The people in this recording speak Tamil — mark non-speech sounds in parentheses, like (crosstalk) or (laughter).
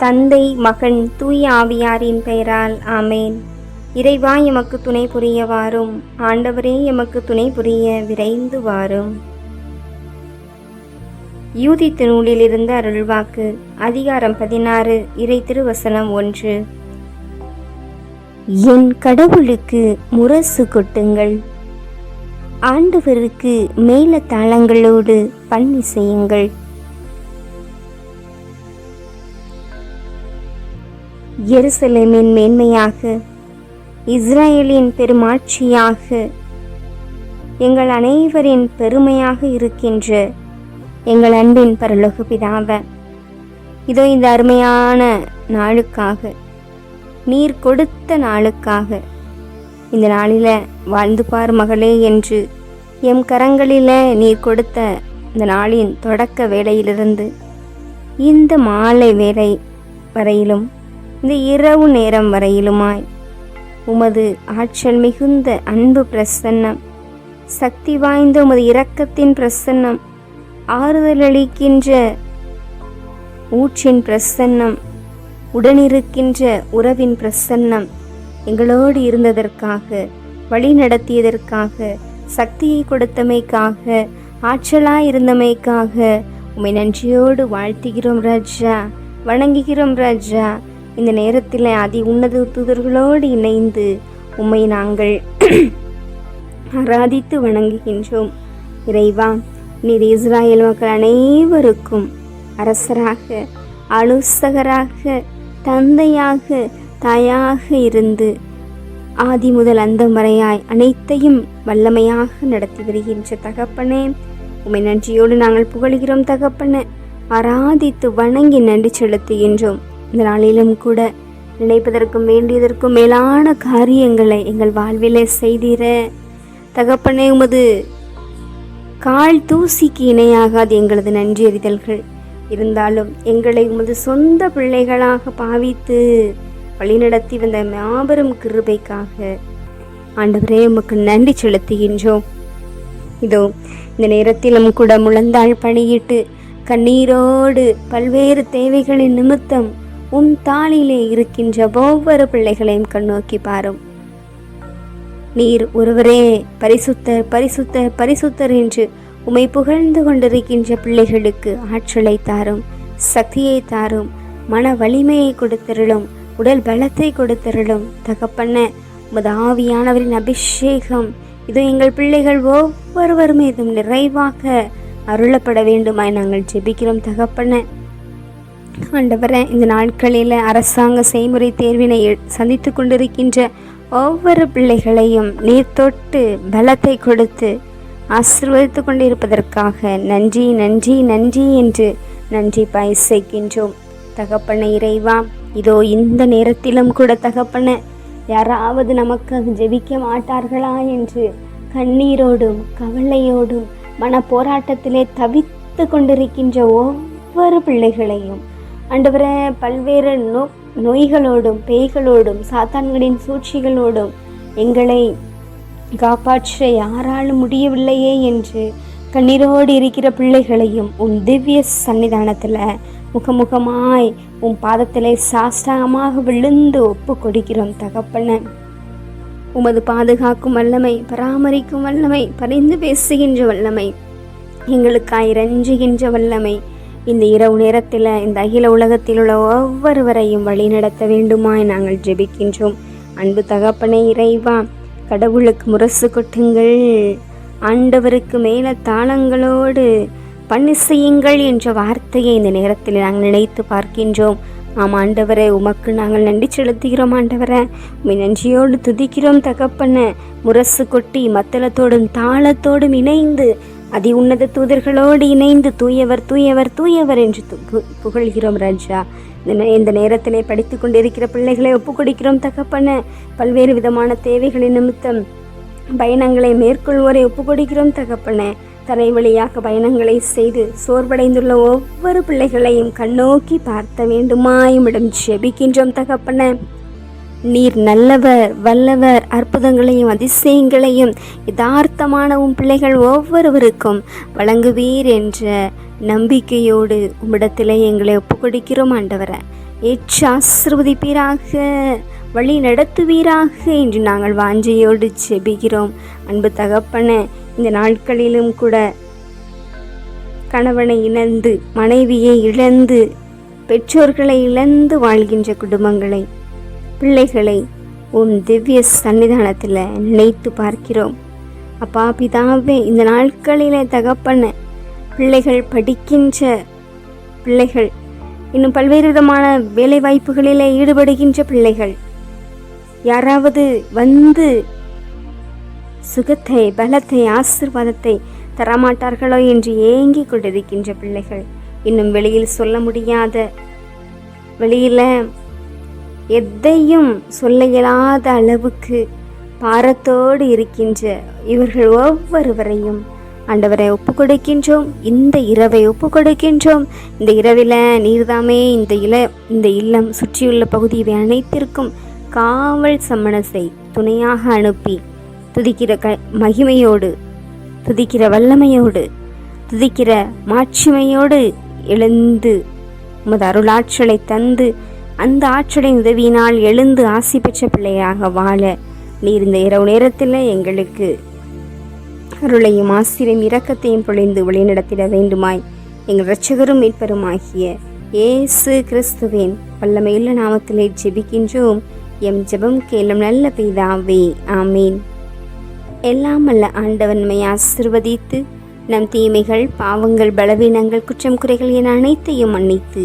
தந்தை மகன் தூய ஆவியாரின் பெயரால் ஆமேன். இறைவா எமக்கு துணை புரிய வாரும் ஆண்டவரே எமக்கு துணை புரிய விரைந்து வாரும். யூதித்து திருநூலிலிருந்து அருள்வாக்கு. அதிகாரம் பதினாறு இறை திருவசனம் ஒன்று. என் கடவுளுக்கு முரசு கொட்டுங்கள். ஆண்டவருக்கு மேல தாளங்களோடு பண்ணி செய்யுங்கள். எருசலேமின் மேன்மையாக இஸ்ரேலின் பெருமாட்சியாக எங்கள் அனைவரின் பெருமையாக இருக்கின்ற எங்கள் அன்பின் பரலோக பிதாவ. இதோ இந்த அருமையான நாளுக்காக நீர் கொடுத்த நாளுக்காக இந்த நாளில் வாழ்ந்து பார் மகளே என்று எம் கரங்களில் நீர் கொடுத்த இந்த நாளின் தொடக்க வேளையிலிருந்து இந்த மாலை வேலை வரையிலும் இந்த இரவு நேரம் வரையிலுமாய். உமது ஆற்றல் மிகுந்த அன்பு பிரசன்னம். சக்தி வாய்ந்த உமது இரக்கத்தின் பிரசன்னம். ஆறுதலளிக்கின்ற ஊற்றின் பிரசன்னம். உடனிருக்கின்ற உறவின் பிரசன்னம். எங்களோடு இருந்ததற்காக வழி நடத்தியதற்காக சக்தியை கொடுத்தமைக்காக ஆற்றலாய் இருந்தமைக்காக உமை நன்றியோடு வாழ்த்துகிறோம் ராஜா வணங்குகிறோம் ராஜா. இந்த நேரத்தில் அதி உன்னத தூதர்களோடு இணைந்து உம்மை நாங்கள் (clears throat) ஆராதித்து வணங்குகின்றோம். இறைவா நீர் இஸ்ராயேல் மக்கள் அனைவருக்கும் அரசராக அலுசகராக தந்தையாக தாயாக இருந்து ஆதி முதல் அந்த முறையாய் அனைத்தையும் வல்லமையாக நடத்தி வருகின்ற தகப்பனே உமை நன்றியோடு நாங்கள் புகழ்கிறோம் தகப்பனே. ஆராதித்து வணங்கி நன்றி செலுத்துகின்றோம். இந்த நாளிலும் கூட நினைப்பதற்கும் வேண்டியதற்கும் மேலான காரியங்களை எங்கள் வாழ்விலே செய்தீர. தகப்பனே உமது கால் தூசிக்கு இணையாகாது எங்களது நன்றி அறிதல்கள். இருந்தாலும் எங்களை உமது சொந்த பிள்ளைகளாக பாவித்து வழிநடத்தி வந்த மாபெரும் கிருபைக்காக ஆண்டவரே உமக்கு நன்றி செலுத்துகின்றோம். இதோ இந்த நேரத்திலும் கூட முழந்தாள் பணியிட்டு கண்ணீரோடு பல்வேறு தேவைகளின் நிமித்தம் உன் தாளிலே இருக்கின்ற ஒவ்வொரு பிள்ளைகளையும் கண்ணோக்கி பாரும். நீர் ஒருவரே பரிசுத்தர் பரிசுத்தர் பரிசுத்தர் என்று உமை புகழ்ந்து கொண்டிருக்கின்ற பிள்ளைகளுக்கு ஆற்றலை தாரும் சக்தியை தாரும் மன வலிமையை கொடுத்தருளும் உடல் பலத்தை கொடுத்தருளும். தகப்பண்ண உமது ஆவியானவரின் அபிஷேகம் இது எங்கள் பிள்ளைகள் ஒவ்வொருவர் மீதும் நிறைவாக அருளப்பட வேண்டுமாய் நாங்கள் ஜெபிக்கிறோம் தகப்பண்ண ஆண்டவரே இந்த நாட்களில் அரசாங்க செய்முறை தேர்வினை சந்தித்து கொண்டிருக்கின்ற ஒவ்வொரு பிள்ளைகளையும் நீர் தொட்டு பலத்தை கொடுத்து ஆசிர்வதித்து கொண்டிருப்பதற்காக நன்றி நன்றி நன்றி என்று நன்றி பயசிக்கின்றோம் தகப்பன இறைவா இதோ இந்த நேரத்திலும் கூட தகப்பன யாராவது நமக்கு ஜெபிக்க மாட்டார்களா என்று கண்ணீரோடும் கவலையோடும் மன போராட்டத்திலே தவித்து கொண்டிருக்கின்ற ஒவ்வொரு பிள்ளைகளையும் ஆண்டவரே பல்வேறு நோ நோய்களோடும் பேய்களோடும் சாத்தான்களின் சூழ்ச்சிகளோடும் எங்களை காப்பாற்ற யாராலும் முடியவில்லையே என்று கண்ணீரோடு இருக்கிற பிள்ளைகளையும் உன் திவ்ய சன்னிதானத்தில் முகமுகமாய் உன் பாதத்திலே சாஷ்டாகமாக விழுந்து ஒப்பு கொடுக்கிறோம் தகப்பன. உமது பாதுகாக்கும் வல்லமை பராமரிக்கும் வல்லமை பரிந்து பேசுகின்ற வல்லமை எங்களுக்காய் ரஞ்சுகின்ற வல்லமை இந்த இரவு நேரத்தில் இந்த அகில உலகத்தில் உள்ள ஒவ்வொருவரையும் வழி நடத்த வேண்டுமாய் நாங்கள் ஜெபிக்கின்றோம். அன்பு தகப்பனே இறைவா கடவுளுக்கு முரசு கொட்டுங்கள். ஆண்டவருக்கு மேலே தாளங்களோடு பண்ணி செய்யுங்கள் என்ற வார்த்தையை இந்த நேரத்தில் நாங்கள் நினைத்து பார்க்கின்றோம். ஆம் ஆண்டவரே உமக்கு நாங்கள் நன்றி செலுத்துகிறோம் ஆண்டவரை. உமை நன்றியோடு துதிக்கிறோம் தகப்பன. முரசு கொட்டி மத்தளத்தோடும் தாளத்தோடும் இணைந்து அதி உன்னத தூதர்களோடு இணைந்து தூயவர் தூயவர் தூயவர் என்று து- பு- புகழ்கிறோம் ராஜா. இந்த நே- இந்த நேரத்திலே படித்து கொண்டிருக்கிற பிள்ளைகளை ஒப்புக்கொடுக்கிறோம் தகப்பன. பல்வேறு விதமான தேவைகளின் நிமித்தம் பயணங்களை மேற்கொள்வோரை ஒப்புக்கொடுக்கிறோம் கொடுக்கிறோம் தரை வழியாக பயணங்களை செய்து சோர்வடைந்துள்ள ஒவ்வொரு பிள்ளைகளையும் கண்ணோக்கி பார்த்த வேண்டுமாயுமிடம் ஜெபிக்கின்றோம் தகப்பன. நீர் நல்லவர் வல்லவர் அற்புதங்களையும் அதிசயங்களையும் யதார்த்தமான உன் பிள்ளைகள் ஒவ்வொருவருக்கும் வழங்குவீர் என்ற நம்பிக்கையோடு உம்மிடத்திலே எங்களை ஒப்புக்கொடுக்கிறோம் ஆண்டவரை. ஏற்று ஆசிர்வதிப்பீராக வழி நடத்துவீராக என்று நாங்கள் வாஞ்சையோடு செபிக்கிறோம் அன்பு தகப்பன இந்த நாட்களிலும் கூட கணவனை இழந்து மனைவியை இழந்து பெற்றோர்களை இழந்து வாழ்கின்ற குடும்பங்களை பிள்ளைகளை உன் திவ்ய சன்னிதானத்தில் நினைத்து பார்க்கிறோம். அப்பா பிதாவே இந்த நாட்களில் தகப்பன பிள்ளைகள் படிக்கின்ற பிள்ளைகள் இன்னும் பல்வேறு விதமான வேலைவாய்ப்புகளில் ஈடுபடுகின்ற பிள்ளைகள் யாராவது வந்து சுகத்தை பலத்தை ஆசிர்வாதத்தை தரமாட்டார்களோ என்று ஏங்கிக் கொண்டிருக்கின்ற பிள்ளைகள் இன்னும் வெளியில் சொல்ல முடியாத வெளியில் எதையும் சொல்ல இயலாத அளவுக்கு பாரத்தோடு இருக்கின்ற இவர்கள் ஒவ்வொருவரையும் ஆண்டவரை ஒப்பு கொடுக்கின்றோம் இந்த இரவை ஒப்பு கொடுக்கின்றோம் இந்த இரவில் நீர்தாமே இந்த இல இந்த இல்லம் சுற்றியுள்ள பகுதி இவை அனைத்திற்கும் காவல் சம்மணத்தை துணையாக அனுப்பி துதிக்கிற க மகிமையோடு துதிக்கிற வல்லமையோடு துதிக்கிற மாட்சிமையோடு எழுந்து உமது அருளாற்றலை தந்து அந்த ஆற்றலின் உதவியினால் எழுந்து ஆசி பெற்ற பிள்ளையாக வாழ நீர் இந்த இரவு நேரத்தில் எங்களுக்கு அருளையும் ஆசிரியம் இரக்கத்தையும் பொழிந்து வழிநடத்திட வேண்டுமாய். எங்கள் இரட்சகரும் மீட்பருமாகிய ஏசு கிறிஸ்துவின் வல்லமையுள்ள நாமத்திலே ஜெபிக்கின்றோம். எம் ஜெபம் கேளும் நல்ல பிதாவே ஆமீன். எல்லாம் அல்ல ஆண்டவன்மை ஆசிர்வதித்து நம் தீமைகள் பாவங்கள் பலவீனங்கள் குற்றம் குறைகள் என அனைத்தையும் மன்னித்து